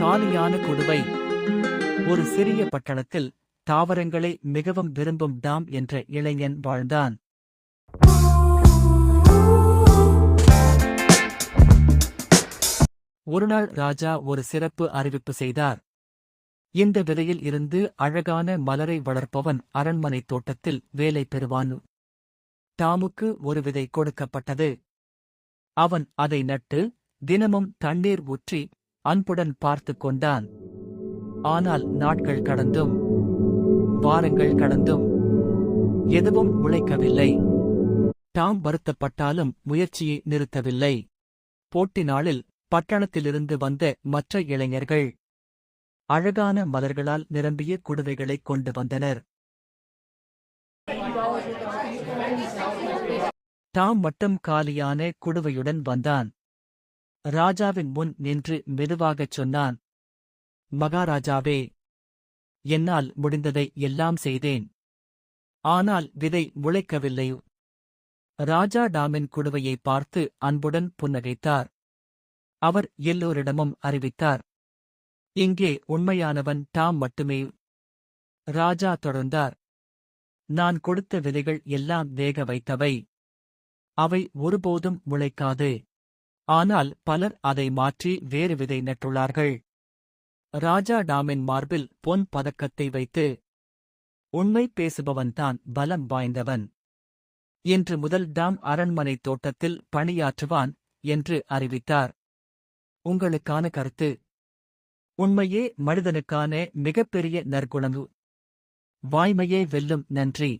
காலியான குடுவை. ஒரு சிறிய பட்டணத்தில் தாவரங்களை மிகவும் விரும்பும் டாம் என்ற இளைஞன் வாழ்ந்தான். ஒருநாள் ராஜா ஒரு சிறப்பு அறிவிப்பு செய்தார். இந்த விதையில் இருந்து அழகான மலரை வளர்ப்பவன் அரண்மனை தோட்டத்தில் வேலை பெறுவான். டாமுக்கு ஒரு விதை கொடுக்கப்பட்டது. அவன் அதை நட்டு தினமும் தண்ணீர் ஊற்றி அன்புடன் பார்த்து கொண்டான். ஆனால் நாட்கள் கடந்தும் வாரங்கள் கடந்தும் எதுவும் முளைக்கவில்லை டாம் வருத்தப்பட்டாலும் முயற்சியை நிறுத்தவில்லை. போட்டி நாளில் பட்டணத்திலிருந்து வந்த மற்ற இளைஞர்கள் அழகான மலர்களால் நிரம்பிய குடுவைகளைக் கொண்டு வந்தனர். டாம் மட்டும் காலியான குடுவையுடன் வந்தான். ராஜாவின் முன் நின்று மெதுவாகச் சொன்னான் மகாராஜாவே என்னால் முடிந்ததை எல்லாம் செய்தேன். ஆனால் விதை முளைக்கவில்லை. ராஜா டாமின் குடுவையை பார்த்து அன்புடன் புன்னகைத்தார். அவர் எல்லோரிடமும் அறிவித்தார் இங்கே உண்மையானவன் டாம் மட்டுமே. ராஜா தொடர்ந்தார் நான் கொடுத்த விதைகள் எல்லாம் வேக வைத்தவை. அவை ஒருபோதும் முளைக்காது. ஆனால் பலர் அதை மாற்றி வேறு விதை நட்டுள்ளார்கள். ராஜா டாமின் மார்பில் பொன் பதக்கத்தை வைத்து உண்மை பேசுபவன்தான் பலம் வாய்ந்தவன். இன்று முதல் டாம் அரண்மனை தோட்டத்தில் பணியாற்றுவான் என்று அறிவித்தார். உங்களுக்கான கருத்து உண்மையே மனிதனுக்கான மிகப்பெரிய நற்குணங்கு வாய்மையே வெல்லும் நன்றி.